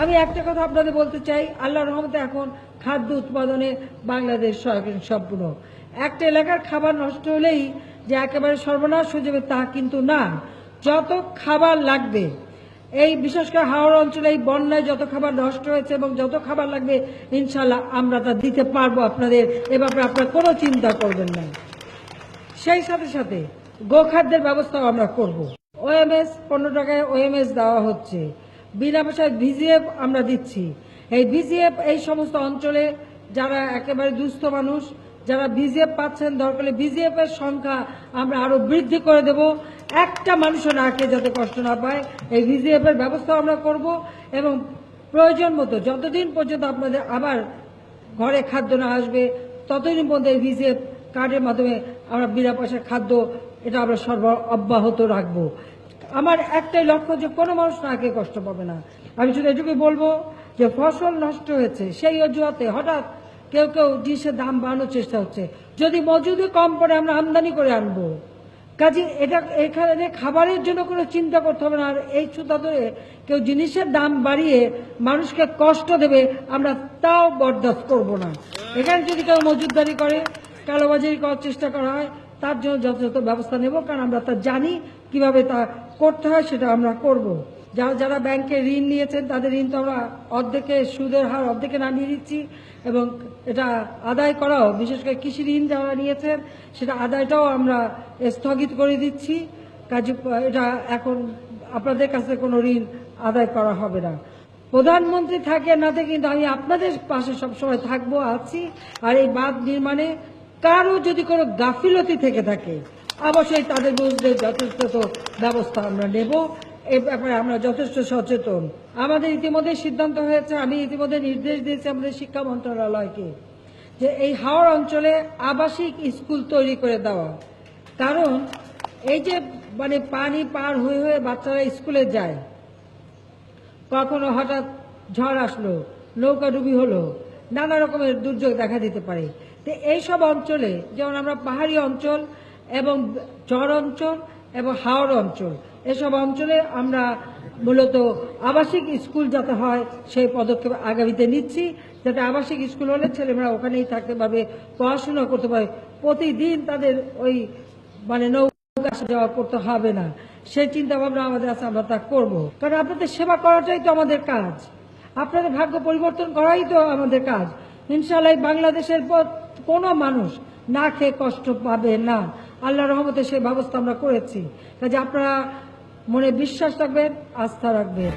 আমি একটা কথা আপনাদের বলতে চাই আল্লাহ রহমতে এখন খাদ্য উৎপাদনে বাংলাদেশ সম্পূর্ণ। একটা এলাকার খাবার নষ্ট হলেই যে একেবারে সর্বনাশ হয়ে যাবে তা কিন্তু না। যত খাবার লাগবে, এই বিশেষ করে হাওড় অঞ্চলে এই বন্যায় যত খাবার নষ্ট হয়েছে এবং যত খাবার লাগবে ইনশাল্লাহ আমরা তা দিতে পারব আপনাদের, এ ব্যাপারে আপনারা কোনো চিন্তা করবেন না। সেই সাথে সাথে গোখাদ্যের ব্যবস্থাও আমরা করব। ওএমএস, পনেরো টাকায় ওএমএস দেওয়া হচ্ছে। বিনা পয়সায় ভিজিএফ আমরা দিচ্ছি। এই ভিজিএফ এই সমস্ত অঞ্চলে যারা একেবারে দুস্থ মানুষ, যারা ভিজিএফ পাচ্ছেন দরকার ভিজিএফ এর সংখ্যা আমরা আরও বৃদ্ধি করে দেব। একটা মানুষও না খেয়ে যাতে কষ্ট না পায়, এই ভিজিএফ এর ব্যবস্থা আমরা করব এবং প্রয়োজন মতো যতদিন পর্যন্ত আপনাদের আবার ঘরে খাদ্য না আসবে, ততদিন পর্যন্ত এই ভিজিএফ কার্ডের মাধ্যমে আমরা বিনা পয়সার খাদ্য, এটা আমরা সর্ব অব্যাহত রাখব। আমার একটাই লক্ষ্য যে কোনো মানুষ না খেয়ে কষ্ট পাবে না। আমি শুধু এটুকুই বলব যে ফসল নষ্ট হয়েছে, সেই অজুহাতে হঠাৎ কেউ কেউ জিনিসের দাম বাড়ানোর চেষ্টা হচ্ছে। যদি মজুদি কম পড়ে আমরা আমদানি করে আনব। কাজে এটা এখানে খাবারের জন্য কোনো চিন্তা করতে হবে না, আর এই ছুতা ধরে কেউ জিনিসের দাম বাড়িয়ে মানুষকে কষ্ট দেবে, আমরা তাও বরদাস্ত করব না। এখানে যদি কেউ মজুদদারি করে, কালোবাজারি করার চেষ্টা করা হয় তার জন্য যথাযথ ব্যবস্থা নেব, কারণ আমরা তা জানি কীভাবে তা করতে হয়, সেটা আমরা করব। যারা যারা ব্যাংকে ঋণ নিয়েছেন, তাদের ঋণ তো আমরা অর্ধেকে সুদের হার অর্ধেকে নামিয়ে দিচ্ছি এবং এটা আদায় করাও, বিশেষ করে কৃষি ঋণ যারা নিয়েছেন, সেটা আদায়টাও আমরা স্থগিত করে দিচ্ছি। কাজে, এটা এখন আপনাদের কাছে কোনো ঋণ আদায় করা হবে না। প্রধানমন্ত্রী থাকে না কিন্তু আমি আপনাদের পাশে সবসময় থাকব, আছি। আর এই বাঁধ নির্মাণে কারও যদি কোনো গাফিলতি থেকে থাকে, অবশ্যই তাদের বিরুদ্ধে যথেষ্ট ব্যবস্থা আমরা নেব। এই ব্যাপারে আমরা যথেষ্ট সচেতন। আমাদের ইতিমধ্যে সিদ্ধান্ত হয়েছে, আমি ইতিমধ্যে নির্দেশ দিয়েছি আমাদের শিক্ষা মন্ত্রণালয়কে, যে এই হাওড় অঞ্চলে আবাসিক স্কুল তৈরি করে দেওয়া। কারণ এই যে মানে পানি পার হয়ে হয়ে বাচ্চারা স্কুলে যায়, কখনো হঠাৎ ঝড় আসলো নৌকা ডুবি হলো, নানা রকমের দুর্যোগ দেখা দিতে পারে। তো এইসব অঞ্চলে, যেমন আমরা পাহাড়ি অঞ্চল এবং চর অঞ্চল এবং হাওড় অঞ্চল, এসব অঞ্চলে আমরা মূলত আবাসিক স্কুল যাতে হয়, সেই পদক্ষেপ আগামীতে নিচ্ছি। যাতে আবাসিক স্কুল হলে ছেলেমেয়েরা ওখানেই থাকতে পারবে পড়াশোনা করতে পারবে প্রতিদিন তাদের ওই মানে নৌকা যাওয়া করতে হবে না। সেই চিন্তা ভাবনা আমাদের আছে, আমরা তা করব। কারণ আপনাদের সেবা করাটাই তো আমাদের কাজ। আপনাদের ভাগ্য পরিবর্তন করাই তো আমাদের কাজ। ইনশাল্লাহ বাংলাদেশের পর কোনো মানুষ না খেয়ে কষ্ট পাবে না। আল্লাহ রহমতে সেই ব্যবস্থা আমরা করেছি। কাজে আপনারা মনে বিশ্বাস রাখবেন, আস্থা রাখবেন।